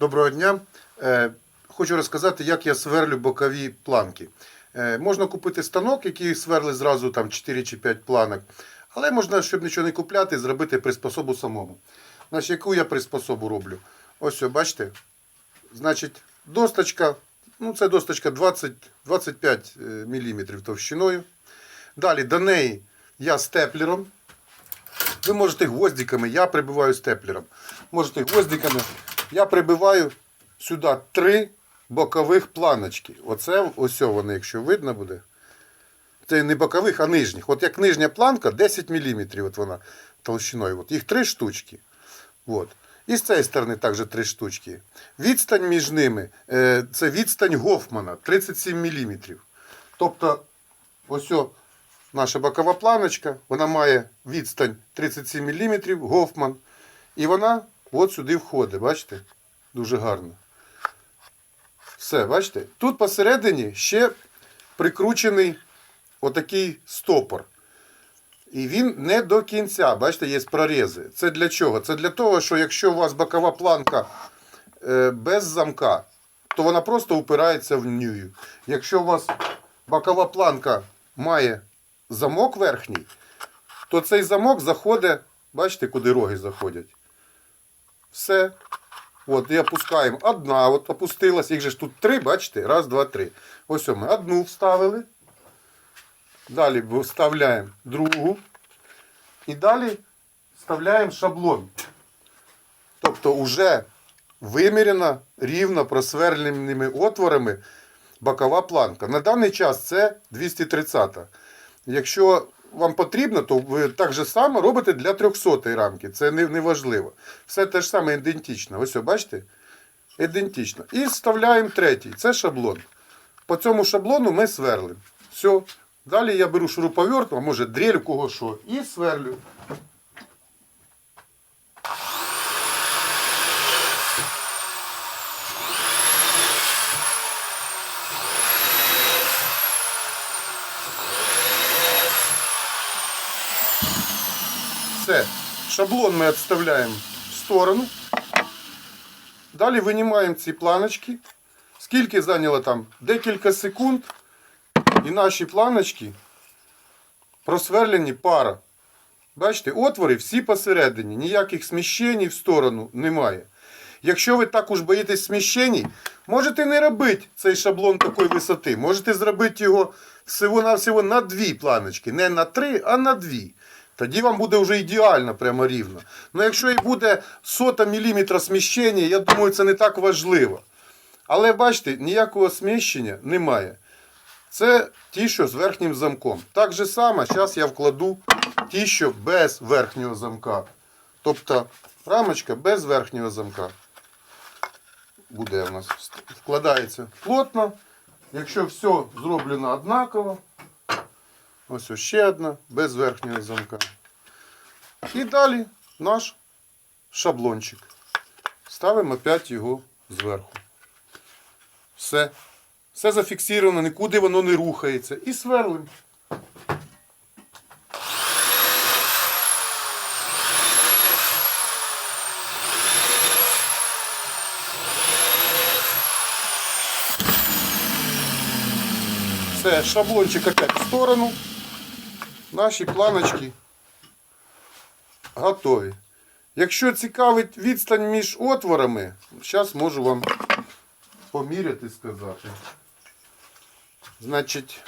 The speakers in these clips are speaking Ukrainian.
Доброго дня. Е, Хочу розказати, як я сверлю бокові планки. Е, Можна купити станок, який сверли зразу там 4 чи 5 планок. Але можна, щоб нічого не купляти, зробити приспособу самому. Значить, яку я приспособу роблю? Ось, бачите? Значить, досточка, ну це досточка 20, 25 мм товщиною. Далі до неї я степлером. Ви можете гвоздиками, я прибиваю степлером. Можете гвоздиками. Я прибиваю сюди три бокових планочки. Оце ось вони, якщо видно буде. Це не бокових, а нижніх. От як нижня планка 10 мм от вона толщиною. От. Їх три штучки. От. І з цієї сторони також три штучки. Відстань між ними е, це відстань Гофмана 37 мм. Тобто, ось наша бокова планочка, вона має відстань 37 мм, Гофман. І вона от сюди входить, бачите? Дуже гарно. Все, бачите? Тут посередині ще прикручений отакий стопор. І він не до кінця, бачите, є прорізи. Це для чого? Це для того, що якщо у вас бокова планка е, без замка, то вона просто упирається в нюю. Якщо у вас бокова планка має замок верхній, то цей замок заходить, бачите, куди роги заходять. Все. От, і опускаємо. Одна, от опустилась. Їх же ж тут три, бачите? Раз, два, три. Ось ми одну вставили. Далі вставляємо другу. І далі вставляємо шаблон. Тобто вже виміряна рівно просверленими отворами бокова планка. На даний час це 230. Якщо вам потрібно, то ви так же само робите для 300 рамки. Це не, не важливо. Все те ж саме ідентично. Ось, бачите? Ідентично. І вставляємо третій. Це шаблон. По цьому шаблону ми сверлимо. Все. Далі я беру шуруповерт, а може дрель кого що, і сверлю. Все. Шаблон ми відставляємо в сторону. Далі винімаємо ці планочки. Скільки зайняло там? Декілька секунд. І наші планочки просверлені пара. Бачите, отвори всі посередині. Ніяких сміщень в сторону немає. Якщо ви також боїтесь сміщень, можете не робити цей шаблон такої висоти. Можете зробити його всього-навсього на дві планочки. Не на три, а на дві. Тоді вам буде вже ідеально, прямо рівно. Ну якщо і буде сота міліметра сміщення, я думаю, це не так важливо. Але бачите, ніякого сміщення немає. Це ті, що з верхнім замком. Так же само, зараз я вкладу ті, що без верхнього замка. Тобто рамочка без верхнього замка. Буде у нас вкладається плотно. Якщо все зроблено однаково. Ось ще одна без верхнього замка. І далі наш шаблончик. Ставимо опять його зверху. Все. Все зафіксовано, нікуди воно не рухається. І сверлим. Все, шаблончик опять в сторону. Наші планочки готові. Якщо цікавить відстань між отворами, зараз можу вам поміряти сказати. Значить,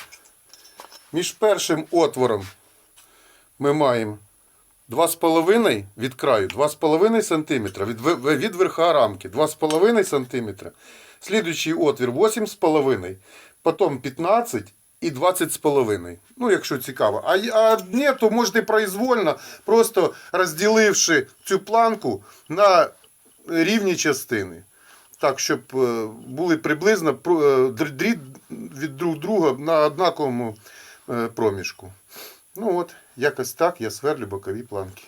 між першим отвором ми маємо 2,5 від краю, 2,5 см від, від верха рамки, 2,5 см. Слідуючий отвір 8,5, потім 15 і 20,5. Ну, якщо цікаво. А, а ні, то можете произвольно, просто розділивши цю планку на рівні частини. Так, щоб е, були приблизно е, др- дріт від друг друга на однаковому е, проміжку. Ну от, якось так я сверлю бокові планки.